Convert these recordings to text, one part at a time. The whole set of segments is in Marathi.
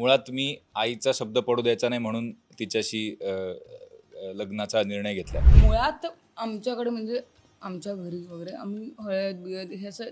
मुळात मी आईचा शब्द पडू द्यायचा नाही म्हणून तिच्याशी लग्नाचा निर्णय घेतला. मुळात आमच्याकडे म्हणजे आमच्या घरी वगैरे आम्ही हळद बिळद हे असं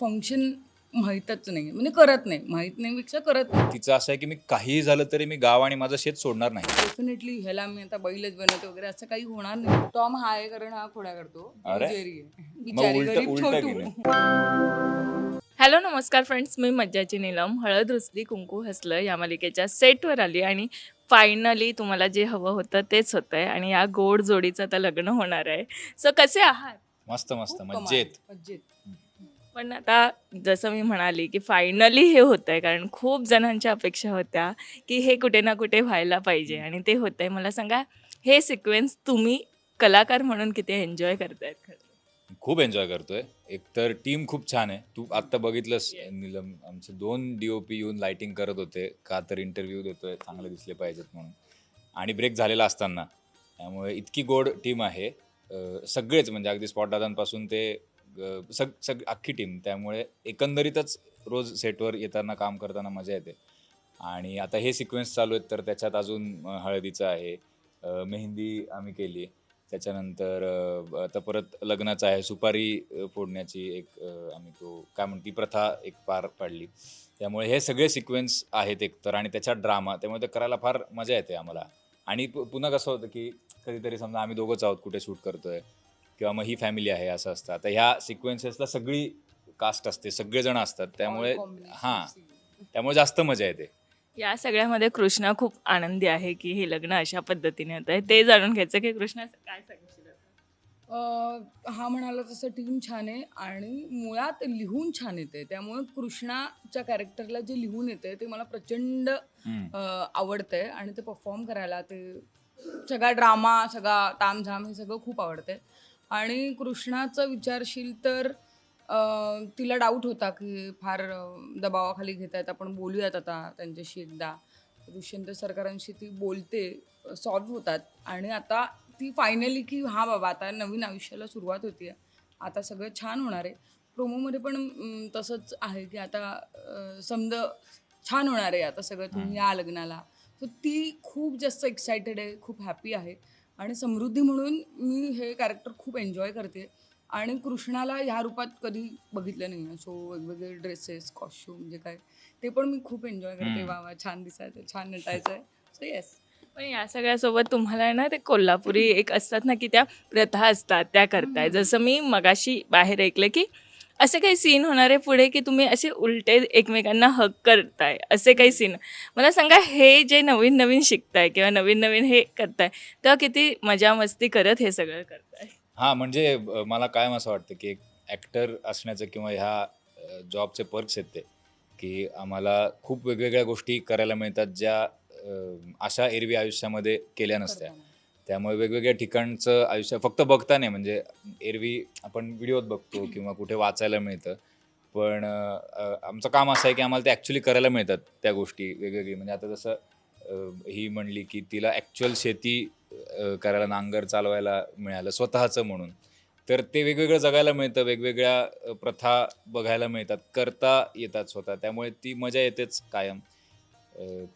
फंक्शन माहीतच नाही म्हणजे करत नाही. माहीत नाही पेक्षा करत नाही. तिचं असं आहे की मी काहीही झालं तरी मी गाव आणि माझं शेत सोडणार नाही. डेफिनेटली ह्याला मी आता बैलच बनवते वगैरे असं काही होणार नाही. टॉम हा आहे कारण हा खोड्या करतो. अरे. जेरी आहे. मग बिचारी उलट गरीब उलट छोटू. गेलं हॅलो नमस्कार फ्रेंड्स. मी मज्जाची नीलम. हळद रुसली कुंकू हसलं या मालिकेच्या सेटवर आली आणि फायनली तुम्हाला जे हवं होतं तेच होतं आहे आणि या गोड जोडीचं आता लग्न होणार आहे. सो कसे आहात? मस्त मस्त. खूप कमाल. मज्जेत मज्जेत पण आता जसं मी म्हणाली की फायनली हे होतं आहे कारण खूप जणांच्या अपेक्षा होत्या की हे कुठे ना कुठे व्हायला पाहिजे आणि ते होतं आहे मला सांगा हे सिक्वेन्स तुम्ही कलाकार म्हणून किती एन्जॉय करतायत खरं? खूप एन्जॉय करतोय. एकतर टीम खूप छान आहे. तू आत्ता बघितलंस नीलम आमचे दोन डीओपी येऊन लाइटिंग करत होते. का तर इंटरव्ह्यू देतोय चांगले दिसले पाहिजेत म्हणून. आणि ब्रेक झालेला असताना. त्यामुळे इतकी गोड टीम आहे. सगळेच म्हणजे अगदी स्पॉट दादांपासून ते सग सग अख्खी टीम त्यामुळे एकंदरीतच रोज सेटवर येताना काम करताना मजा येते. आणि आता हे सिक्वेन्स चालू आहेत तर त्याच्यात अजून हळदीचं आहे. मेहंदी आम्ही केली त्याच्यानंतर आता परत लग्नाचं आहे सुपारी फोडण्याची एक आम्ही तो काय म्हणते प्रथा एक पार पाडली. त्यामुळे हे सगळे सिक्वेन्स आहेत एकतर आणि त्याच्यात ड्रामा त्यामुळे ते करायला फार मजा येते आम्हाला. आणि पुन्हा कसं होतं की कधीतरी समजा आम्ही दोघंच आहोत कुठे शूट करतोय किंवा मग ही फॅमिली आहे असं असतं. आता ह्या सिक्वेन्सेसला सगळी कास्ट असते सगळेजण असतात. त्यामुळे हां. त्यामुळे जास्त मजा येते. या सगळ्यामध्ये कृष्णा खूप आनंदी आहे की हे लग्न अशा पद्धतीने होत आहे. ते जाणून घ्यायचं की कृष्णा काय सांगशील अं, हा म्हणाला तसं टीम छान आहे आणि मुळात लिहून छान येते त्यामुळे कृष्णाच्या कॅरेक्टरला जे लिहून येते ते मला प्रचंड. अं, आवडतंय आणि ते परफॉर्म करायला ते सगळा ड्रामा सगळा तामझाम हे सगळं खूप आवडतंय. आणि कृष्णाचं विचारशील तर अं, तिला डाऊट होता की फार अं, दबावाखाली घेत आहेत आपण बोलूयात आता त्यांच्याशी एकदा. दुष्यंत सरकारांशी ती बोलते सॉल्व्ह होतात. आणि आता ती फायनली की हा बाबा आता नवीन आयुष्याला सुरुवात होती आता सगळं छान होणार आहे. प्रोमोमध्ये पण तसंच आहे की आता अं, समज छान होणार आहे आता सगळं तुम्ही या लग्नाला. तर ती खूप जास्त एक्सायटेड आहे खूप हॅपी आहे. आणि समृद्धी म्हणून मी हे कॅरेक्टर खूप एन्जॉय करते आणि कृष्णाला ह्या रूपात कधी बघितलं नाही सो वेगवेगळे ड्रेसेस कॉस्ट्युम जे काय ते पण मी खूप एन्जॉय करते. वा वा छान दिसायचं छान नटायचं आहे. सो येस पण या सगळ्यासोबत तुम्हाला ना ते कोल्हापुरी एक असतात ना की त्या प्रथा असतात त्या करताय. जसं मी मगाशी बाहेर ऐकलं की असे काही सीन होणार आहे पुढे की तुम्ही असे उलटे एकमेकांना हक करताय. असे काही सीन मला सांगा हे जे नवीन नवीन शिकताय किंवा नवीन नवीन हे करताय तेव्हा किती मजा मस्ती करत हे सगळं करताय? हा म्हणजे अ, मला कायम असं वाटतं की एक ॲक्टर असण्याचं किंवा ह्या जॉबचे पर्क्स आहेत ते की आम्हाला खूप वेगवेगळ्या गोष्टी करायला मिळतात ज्या अ, अशा एरवी आयुष्यामध्ये केल्या नसत्या. त्यामुळे वेगवेगळ्या ठिकाणचं आयुष्य फक्त बघता नाही म्हणजे एरवी आपण व्हिडिओत बघतो किंवा कुठे वाचायला मिळतं पण अ, अ, आमचं काम असं आहे की आम्हाला ते ॲक्च्युली करायला मिळतात त्या गोष्टी वेगवेगळी. म्हणजे आता जसं ही म्हणली की तिला ॲक्च्युअल शेती करायला नांगर चालवायला मिळालं स्वतःचं म्हणून. तर ते वेगवेगळं जगायला मिळतं वेगवेगळ्या प्रथा बघायला मिळतात करता येतात स्वतः. त्यामुळे ती मजा येतेच कायम.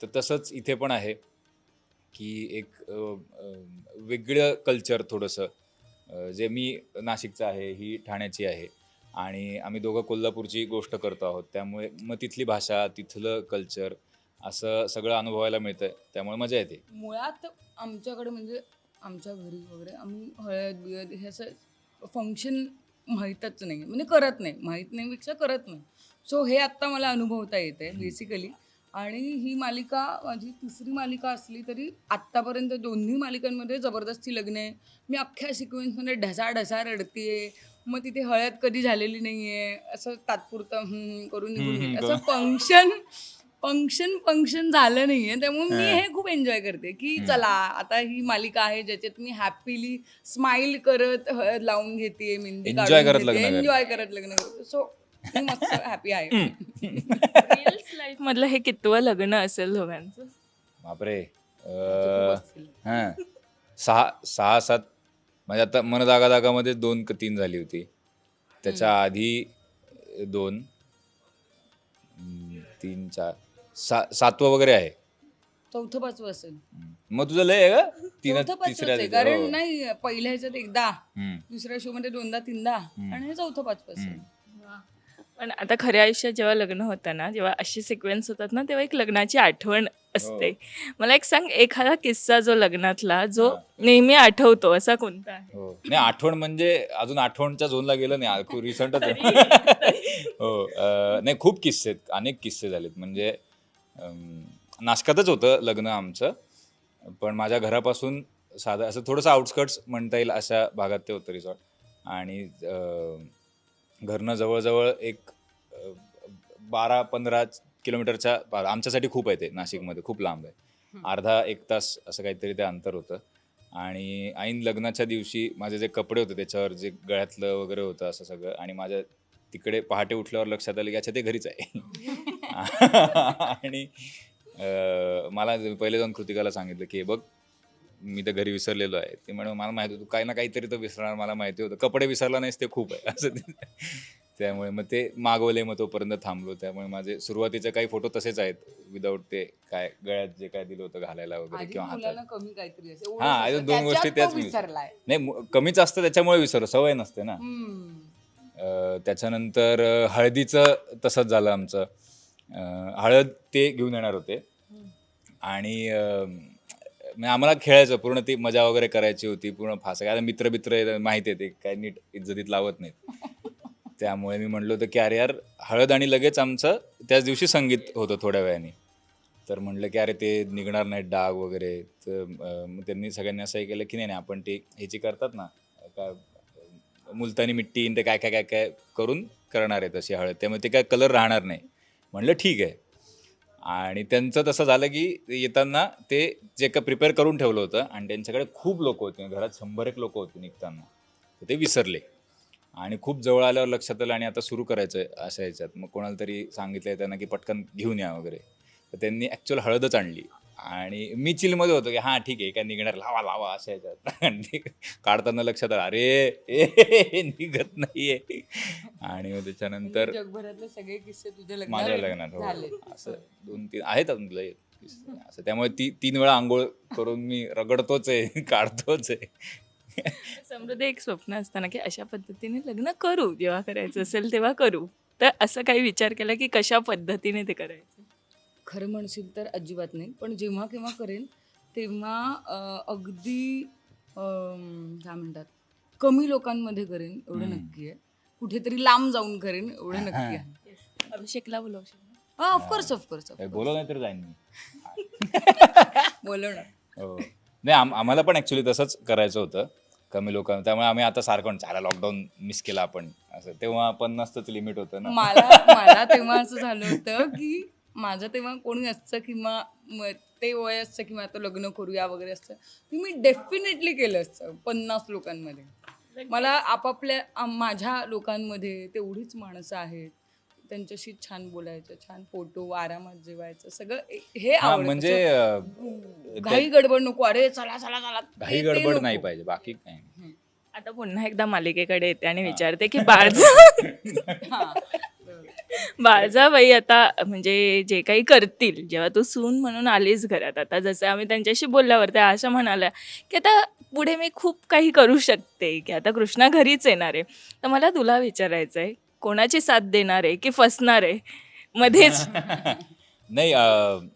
तर तसंच इथे पण आहे की एक वेगळं कल्चर थोडंसं. जे मी नाशिकचं आहे ही ठाण्याची आहे. आणि आम्ही दोघं कोल्हापूरची गोष्ट करतो आहोत. त्यामुळे मग तिथली भाषा तिथलं कल्चर असं सगळं अनुभवायला मिळतं त्यामुळे मजा येते. मुळात आमच्याकडे म्हणजे आमच्या घरी वगैरे आम्ही हळद बिळद हे असं फंक्शन माहीतच नाही. म्हणजे करत नाही. माहीत नाही पेक्षा करत नाही. सो हे आत्ता मला अनुभवता येते बेसिकली आणि ही मालिका माझी तिसरी मालिका असली तरी आत्तापर्यंत दोन्ही मालिकांमध्ये जबरदस्ती लग्न आहे. मी अख्ख्या सिक्वेन्समध्ये ढसा ढसा रडतीये. मग तिथे हळद कधी झालेली नाही आहे असं तात्पुरतं करून असं फंक्शन फंक्शन फंक्शन झालं नाहीये. त्यामुळे मी हे. खूप एन्जॉय करते की चला आता ही मालिका आहे ज्याच्यात मी हॅपीली स्माइल करत हळद लावून घेते मेहंदी Enjoy करत लग्न करते. एन्जॉय करत लग्न करते. सो मी मस्त हॅपी आहे. लाईफ मधलं हे कितवं लग्न असेल दोघांचं? बापरे. अ. हां. सहा सहा सात म्हणजे आता मन जागा जागामध्ये दोन का तीन झाली होती. त्याच्या आधी दोन हम्म, तीन चार. सा सातवं वगैरे आहे. चौथं पाचवं असेल. मग तुझं लय आहे का तीन चौथं पाचवं तिसऱ्या. हो. कारण नाही पहिल्या ह्याच्यात एकदा हम्म. दुसऱ्या शो मध्ये दोनदा तीनदा आणि हे चौथं पाचवं असेल. पण आता खऱ्या आयुष्यात जेव्हा लग्न होतं ना जेव्हा अशी सिक्वेन्स होतात ना तेव्हा एक लग्नाची आठवण असते. मला एक सांग एखादा किस्सा जो लग्नातला जो नेहमी आठवतो असा कोणता आहे? हो. नाही आठवण म्हणजे अजून आठवणच्या झोनला गेलं नाही खूप रिसंटच हो. अं, नाही खूप किस्से आहेत अनेक किस्से झालेत. म्हणजे नाशकातच होतं लग्न आमचं. पण माझ्या घरापासून साधं असं थोडंसं आउटस्कट्स म्हणता येईल अशा भागात ते होतं रिसॉर्ट आणि घरनं जवळजवळ एक बारा पंधरा किलोमीटरच्या आमच्यासाठी खूप आहे ते नाशिकमध्ये खूप लांब आहे. अर्धा एक तास असं काहीतरी ते अंतर होतं. आणि ऐन लग्नाच्या दिवशी माझे जे कपडे होते त्याच्यावर जे गळ्यातलं वगैरे होतं असं सगळं आणि माझ्या तिकडे पहाटे उठल्यावर लक्षात आलं की अच्छा ते घरीच आहे. आणि अं, मला पहिले जाऊन कृतिकाला सांगितलं की हे बघ मी तर घरी विसरलेलो आहे. ते म्हणून मला माहिती होतं काही ना काहीतरी तर विसरणार मला माहिती होतं. कपडे विसरला नाहीस ते खूप आहे. असं ते- त्यामुळे मग ते मागवले मग तोपर्यंत थांबलो. त्यामुळे माझे सुरुवातीचे काही फोटो तसेच आहेत विदाऊट ते काय गळ्यात जे काय दिलं होतं घालायला वगैरे आधी किंवा हातात. मुलांना कमी काहीतरी असेल हा, अजून. दोन गोष्टी त्याच तो मी- विसरलाय. नाही मु- कमीच असतं त्याच्यामुळे विसर सवय नसते ना. हम्म. अं, त्याच्यानंतर अं, हळदीचं तसंच झालं आमचं. हळद ते घेऊन येणार होते. आणि म्हणजे आम्हाला खेळायचं पूर्ण ती मजा वगैरे करायची होती पूर्ण फास. आता मित्र मित्र माहिती आहे ते काय नीट इज्जतीत लावत नाहीत. त्यामुळे मी म्हणलो होतं की अरे यार हळद आणि लगेच आमचं त्याच दिवशी संगीत होतं थोड्या वेळाने. तर म्हणलं की अरे ते निघणार नाहीत डाग वगैरे. तर मग त्यांनी सगळ्यांनी असंही केलं की नाही नाही आपण ते ह्याची करतात ना काय मुलतानी मिट्टी ते काय काय काय काय करून करणार आहे तशी हळद. त्यामुळे ते काय कलर राहणार नाही. म्हणलं ठीक आहे. आणि त्यांचं तसं झालं की येताना ते जे का प्रिपेअर करून ठेवलं होतं आणि त्यांच्याकडे खूप लोक होते घरात शंभर एक लोक होते निघताना तर ते विसरले. आणि खूप जवळ आल्यावर लक्षात आलं आणि आता सुरू करायचं आहे अशा ह्याच्यात. मग कोणाला तरी सांगितलं त्यांना की पटकन घेऊन या वगैरे. तर त्यांनी ॲक्च्युअल हळदच आणली. आणि मी चिलमध्ये होतो की हां ठीक आहे काय निघणार लावा लावा ह्याच्यात. आणि काढताना लक्षात आलं अरे ए, हे निघत नाहीये. आणि मग त्याच्यानंतर म्हणजे जगभरातले सगळे किस्से तुझ्या माझ्या लग्नात हो. असं दोन तीन आहेत अजून किस्से. असं त्यामुळे ती तीन वेळा आंघोळ करून मी रगडतोच आहे काढतोच आहे. समृद्धी एक स्वप्न असताना की अशा पद्धतीने लग्न करू जेव्हा करायचं असेल तेव्हा करू. तर असं काही विचार केला की कशा पद्धतीने ते करायचं? खरं म्हणशील तर अजिबात नाही. पण जेव्हा केव्हा करेन तेव्हा अगदी अं, काय म्हणतात कमी लोकांमध्ये करेन एवढं. नक्की आहे. कुठेतरी लांब जाऊन करेन एवढं नक्की आहे. अभिषेकला बोलवशील हा ऑफकोर्स ऑफकोर्स बोलव नाही तर जाईन मी. बोलवणार. हो. नाही आम आम्हाला पण ॲक्च्युली तसंच करायचं होतं कमी लोकांना त्यामुळे आम्ही आता सारखं चाला लॉकडाऊन मिस केला आपण. असं. तेव्हा पन्नासच लिमिट होतं ना. मला मला तेव्हा असं झालं होतं की माझं तेव्हा कोणी असतं किंवा म- ते वय असतं किंवा आता लग्न करूया वगैरे असतं की मी डेफिनेटली केलं असतं पन्नास लोकांमध्ये मला आपापल्या माझ्या लोकांमध्ये तेवढीच माणसं आहेत त्यांच्याशी छान बोलायचं छान फोटो आरामात जेवायचं सगळं हे हा आवडतं. म्हणजे घाई गडबड नको अरे चला चला चला घाई ते- ते गडबड. नाही पाहिजे बाकी काय. आता पुन्हा एकदा मालिकेकडे येते आणि विचारते की बाळजा हा. बाळजाबाई आता म्हणजे जे काही करतील जेव्हा तू सून म्हणून आलीस घरात आता जसं आम्ही त्यांच्याशी बोलल्यावर त्या अशा म्हणाल्या की आता पुढे मी खूप काही करू शकते की आता कृष्णा घरीच येणार आहे. तर मला तुला विचारायचं आहे कोणाची साथ देणार आहे की फसणार आहे मध्येच? नाही अं,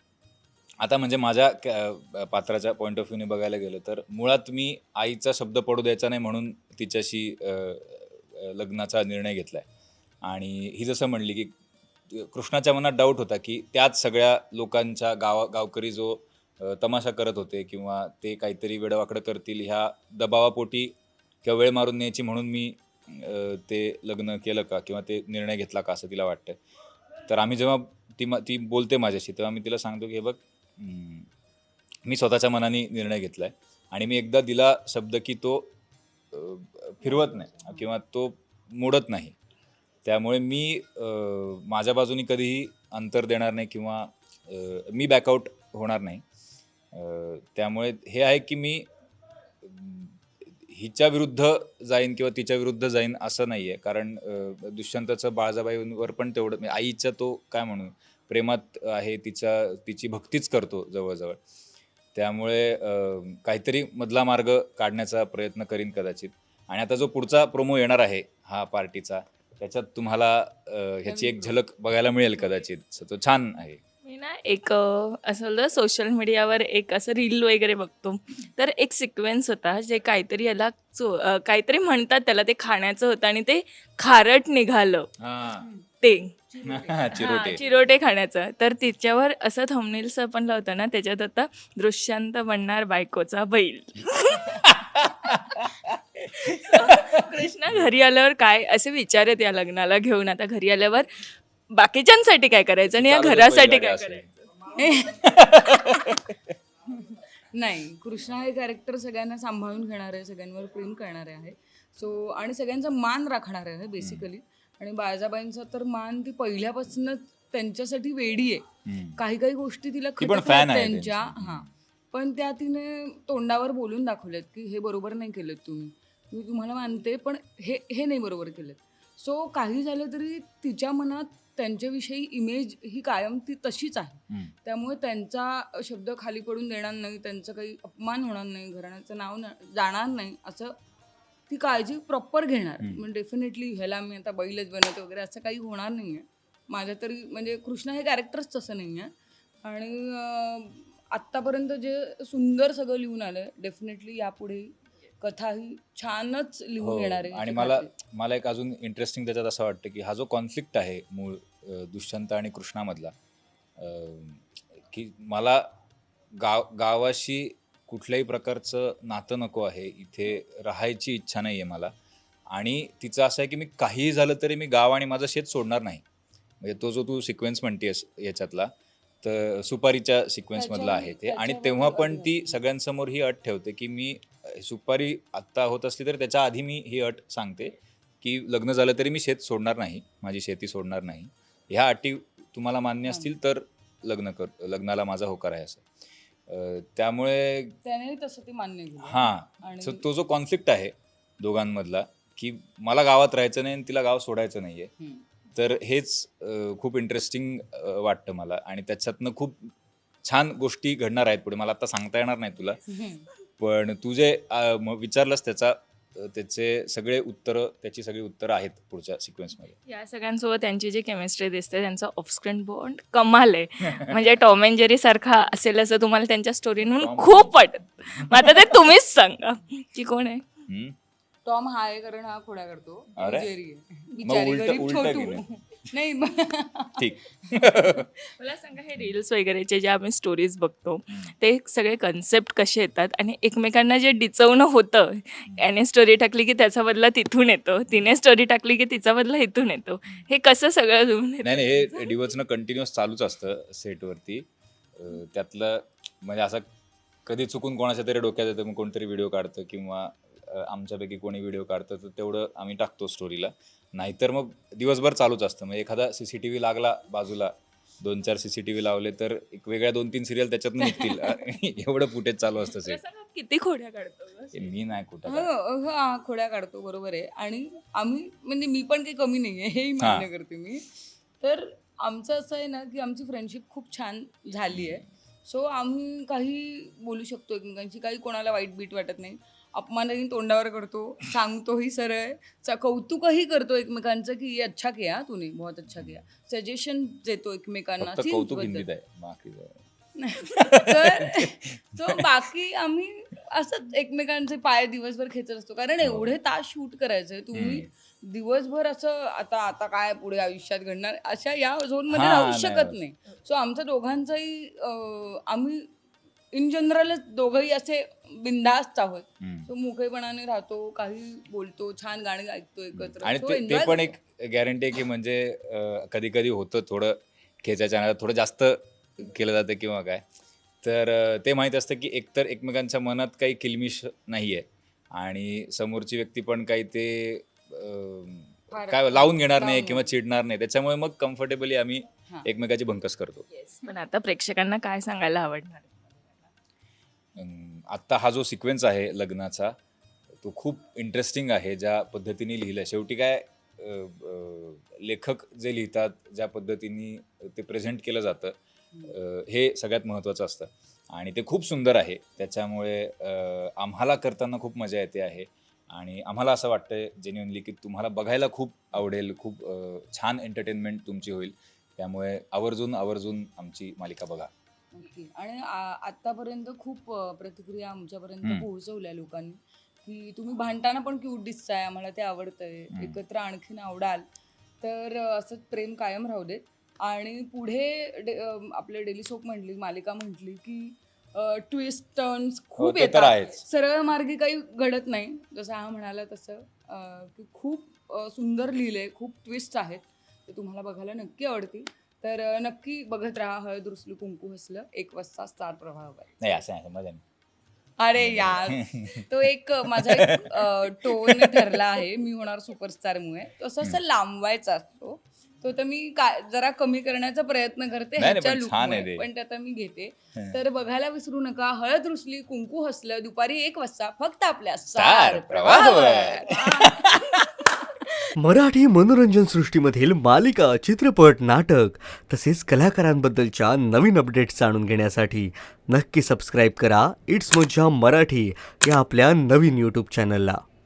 आता म्हणजे माझ्या क- अं, पात्राच्या पॉईंट ऑफ व्ह्यूने बघायला गेलं तर मुळात मी आईचा शब्द पडू द्यायचा नाही म्हणून तिच्याशी अं, अं, लग्नाचा निर्णय घेतला आहे आणि ही जसं म्हणली की कृष्णाच्या मनात डाऊट होता की त्याच सगळ्या लोकांच्या गाव गावकरी जो तमाशा करत होते किंवा ते काहीतरी वेडवाकडं करतील ह्या दबावापोटी किंवा वेळ मारून न्यायची म्हणून मी ते लग्न केलं का किंवा ते निर्णय घेतला का असं तिला वाटतं. तर आम्ही जेव्हा ती ती बोलते माझ्याशी तेव्हा मी तिला सांगतो की हे बघ मी स्वतःच्या मनाने निर्णय घेतला आहे आणि मी एकदा दिला शब्द की तो फिरवत नाही किंवा तो मोडत नाही. त्यामुळे मी माझ्या बाजूनी कधीही अंतर देणार नाही किंवा मी बॅकआउट होणार नाही. त्यामुळे हे आहे की मी हिच्या विरुद्ध जाईन किंवा तिच्या विरुद्ध जाईन असं नाही आहे कारण दुष्यंतचं दुष्यंताचं बाळजाबाईंवर पण तेवढं म्हणजे आईचा तो काय म्हणू प्रेमात आहे तिचा तिची भक्तीच करतो जवळजवळ. त्यामुळे काहीतरी मधला मार्ग काढण्याचा प्रयत्न करीन कदाचित. आणि आता जो पुढचा प्रोमो येणार आहे हा पार्टीचा त्याच्यात तुम्हाला अं, ह्याची एक झलक बघायला मिळेल कदाचित. So तो छान आहे. मी ना एक अ, असं होतं सोशल मीडियावर एक असं रील वगैरे बघतो. तर एक सिक्वेन्स होता जे काहीतरी याला चो अ, काहीतरी म्हणतात त्याला ते खाण्याचं होतं आणि ते खारट निघालं. ते. हा, चिरोटे. चिरोटे. खाण्याचं. तर तिच्यावर असं थंबनेल्स पण लावतं ना त्याच्यात आता दृश्यांत बनणार बायकोचा बैल. कृष्णा घरी आल्यावर काय? असे विचार आहेत या लग्नाला घेऊन. आता घरी आल्यावर बाकीच्यांसाठी काय करायचं आणि या घरासाठी काय. करायचं? नाही कृष्णा हे कॅरेक्टर सगळ्यांना सांभाळून घेणार आहे सगळ्यांवर प्रेम करणारे आहे. सो आणि सगळ्यांचा मान राखणार आहे बेसिकली आणि बाळजाबाईंचा तर मान ती पहिल्यापासूनच त्यांच्यासाठी वेडी आहे. काही काही गोष्टी तिला खटकतात त्यांच्या. त्यांची. हां. पण त्या तिने तोंडावर बोलून दाखवलेत की हे बरोबर नाही केलं तुम्ही. मी तुम्हाला मानते पण हे हे नाही बरोबर केलं. सो काही झालं तरी तिच्या मनात त्यांच्याविषयी इमेज ही कायम ती तशीच आहे. त्यामुळे त्यांचा शब्द खाली पडून देणार नाही त्यांचा काही अपमान होणार नाही घराण्याचं नाव न- जाणार नाही असं ती काळजी प्रॉपर घेणार. म्हणजे डेफिनेटली ह्याला मी आता बैलच बनवते वगैरे असं काही होणार नाही आहे माझ्या तरी म्हणजे कृष्णा हे कॅरेक्टरच तसं नाही आहे आणि आत्तापर्यंत जे सुंदर सगळं लिहून आलं डेफिनेटली यापुढे कथा ही छानच लिहून हो. येणार आहे आणि मला. मला एक अजून इंटरेस्टिंग त्याच्यात असं वाटतं की हा जो कॉन्फ्लिक्ट आहे मूळ दुष्यंत आणि कृष्णामधला की मला गाव गावाशी कुठल्याही प्रकारचं नातं नको आहे इथे राहायची इच्छा नाही आहे मला आणि तिचं असं आहे की मी काहीही झालं तरी मी गाव आणि माझं शेत सोडणार नाही म्हणजे तो जो तू सिक्वेन्स म्हणतेस याच्यातला तर सुपारीच्या सिक्वेन्समधला आहे ते आणि तेव्हा पण ती सगळ्यांसमोर ही अट ठेवते की मी सुपारी आत्ता होत असली तर त्याच्या आधी मी ही अट सांगते की लग्न झालं तरी मी शेत सोडणार नाही माझी शेती सोडणार नाही. ह्या अटी तुम्हाला मान्य असतील तर लग्न कर लग्नाला माझा होकार आहे असं. त्यामुळे त्याने तसं ते मान्य केलं. हां सो तो जो कॉन्फ्लिक्ट आहे दोघांमधला की मला गावात राहायचं नाही आणि तिला गाव सोडायचं नाही आहे. तर हेच खूप इंटरेस्टिंग वाटतं मला. आणि त्याच्यातनं खूप छान गोष्टी घडणार आहेत पुढे. मला आता सांगता येणार नाही तुला. पण तू जे अ, म- विचारलंस त्याचा अ, त्याचे सगळे उत्तरं त्याची सगळी उत्तरं आहेत पुढच्या सिक्वेन्समध्ये या सगळ्यांसोबत त्यांची जी केमिस्ट्री दिसते त्यांचा ऑफस्क्रीन बॉन्ड कमाल आहे म्हणजे टॉम अँड जेरी सारखा असेल असं तुम्हाला त्यांच्या स्टोरीवरून Tom- खूप वाटत मग आता ते तुम्हीच सांगा की कोण आहे हम्म? टॉम हा आहे कारण हा खोड्या करतो अरे. जेरी आहे. बिचारी उलटं- गरीब उलटं छोटू गेलं. नाही ठीक. मला सांगा हे रील्स वगैरेचे जे आम्ही स्टोरीज बघतो ते सगळे कन्सेप्ट कसे येतात? आणि एकमेकांना जे डिचवणं होतं याने स्टोरी टाकली की त्याचा बदला तिथून येतो तिने स्टोरी टाकली की तिचा बदला इथून येतो. हे कसं सगळं जुळून येतं? नाही नाही हे डिवचणं कंटिन्युअस चालूच असतं सेटवरती अं, त्यातलं म्हणजे असं कधी चुकून कोणाच्या तरी डोक्यात येतं मग कोणतरी व्हिडिओ काढतं किंवा आमच्यापैकी कोणी व्हिडिओ काढतं तर तेवढं आम्ही टाकतो स्टोरीला नाहीतर मग दिवसभर चालूच असतं. म्हणजे एखादा सी सी टी व्ही लागला बाजूला दोन चार सी सी टी व्ही लावले तर एक वेगळ्या दोन तीन सिरियल त्याच्यात निघतील. एवढं फुटेज चालू असतं सांगा, किती खोड्या काढतो? मी नाही कुठं हो. हो, हा खोड्या काढतो बरोबर आहे. आणि आम्ही म्हणजे मी पण काही कमी नाही आहे हेही मान्य करते मी. तर आमचं असं आहे ना की आमची फ्रेंडशिप खूप छान झाली आहे. सो आम्ही काही बोलू शकतो एकमेकांची काही कोणाला वाईट बीट वाटत नाही. अपमानही तोंडावर करतो. सांगतोही सरळ. च- कौतुकही करतो एकमेकांचं की ये अच्छा किया तूने. बहुत अच्छा किया. सजेशन देतो एकमेकांना. तर तो बाकी आम्ही असंच एकमेकांचे पाय दिवसभर खेचत असतो. कारण. एवढे तास शूट करायचंय तुम्ही दिवसभर असं आता आता काय पुढे आयुष्यात घडणार? अशा या झोनमध्ये हा, राहू नाही शकत. नाही. सो आमचं दोघांचंही अं, आम्ही इन जनरलच दोघंही असे बिंदास्त आहोत. हम्म. सो मोकळेपणाने राहतो काही बोलतो छान गाणी ऐकतो एकत्र. आणि So ते enjoy पण. एक गॅरंटी आहे की म्हणजे कधी कधी होतं थोडं खेचायच्या नादात थोडं जास्त केलं जातं किंवा काय. तर अं, ते माहीत असतं की एकतर एकमेकांच्या मनात काही किलमिश नाही आहे आणि समोरची व्यक्ती पण काही ते अं, काय लावून घेणार नाही लावून किंवा. चिडणार नाही. त्याच्यामुळे मग कम्फर्टेबली आम्ही हा. एकमेकाची भंकस करतो. पण आता प्रेक्षकांना काय सांगायला आवडणार? अं, आत्ता हा जो सिक्वेन्स आहे लग्नाचा तो खूप इंटरेस्टिंग आहे. ज्या पद्धतीने लिहिलं शेवटी काय अ, अ, लेखक जे लिहितात ज्या पद्धतीने ते प्रेझेंट केलं जातं अ, हे सगळ्यात महत्त्वाचं असतं. आणि ते खूप सुंदर आहे. त्याच्यामुळे अ, आम्हाला करताना खूप मजा येते आहे. आणि आम्हाला असं वाटतंय जेन्युअनली की तुम्हाला बघायला खूप आवडेल खूप अ, छान एंटरटेनमेंट तुमची होईल. त्यामुळे आवर्जून आवर्जून आमची मालिका बघा. नक्की. आणि आ- आतापर्यंत खूप अ, प्रतिक्रिया आमच्यापर्यंत हम्म. पोहोचवल्या लोकांनी की तुम्ही भांडताना पण क्यूट दिसताय आम्हाला ते आवडतंय. हम्म. एकत्र आणखीन आवडाल तर अ, असंच प्रेम कायम राहू देत. आणि पुढे डे- अ, आपले डेली सोप म्हटली मालिका म्हटली की ट्विस्ट टर्न्स हो खूप ते तर येतात. आहेच. सरळ मार्गी काही घडत नाही. जसं हा म्हणाला तसं अं, की खूप अं, सुंदर लिहिलंय खूप ट्विस्ट आहेत. ते तुम्हाला बघायला नक्की आवडतील. तर अं, नक्की बघत राहा हळद रुसली कुंकू हसलं. एक वाजता स्टार प्रभाव नाही असं नाही मजा नाही. अरे यार! तो एक माझा टोन ठरला आहे. मी होणार सुपरस्टारमुळे तो असं असं लांबवायचा असतो. तो तर मी काय जरा कमी करण्याचा प्रयत्न करते नाही, नाही, ह्याच्या पण छान आहे लुकमुळे ते. पण ते आता मी घेते. तर बघायला विसरू नका हळद रुसली कुंकू हसलं दुपारी एक वाजता फक्त आपल्या. प्रवाहावर. मराठी मनोरंजन सृष्टीमधील मालिका चित्रपट नाटक तसेच कलाकारांबद्दलच्या नवीन अपडेट्स जाणून घेण्यासाठी नक्की सबस्क्राईब करा इट्स मज्जा मराठी या आपल्या नवीन यूट्यूब चॅनलला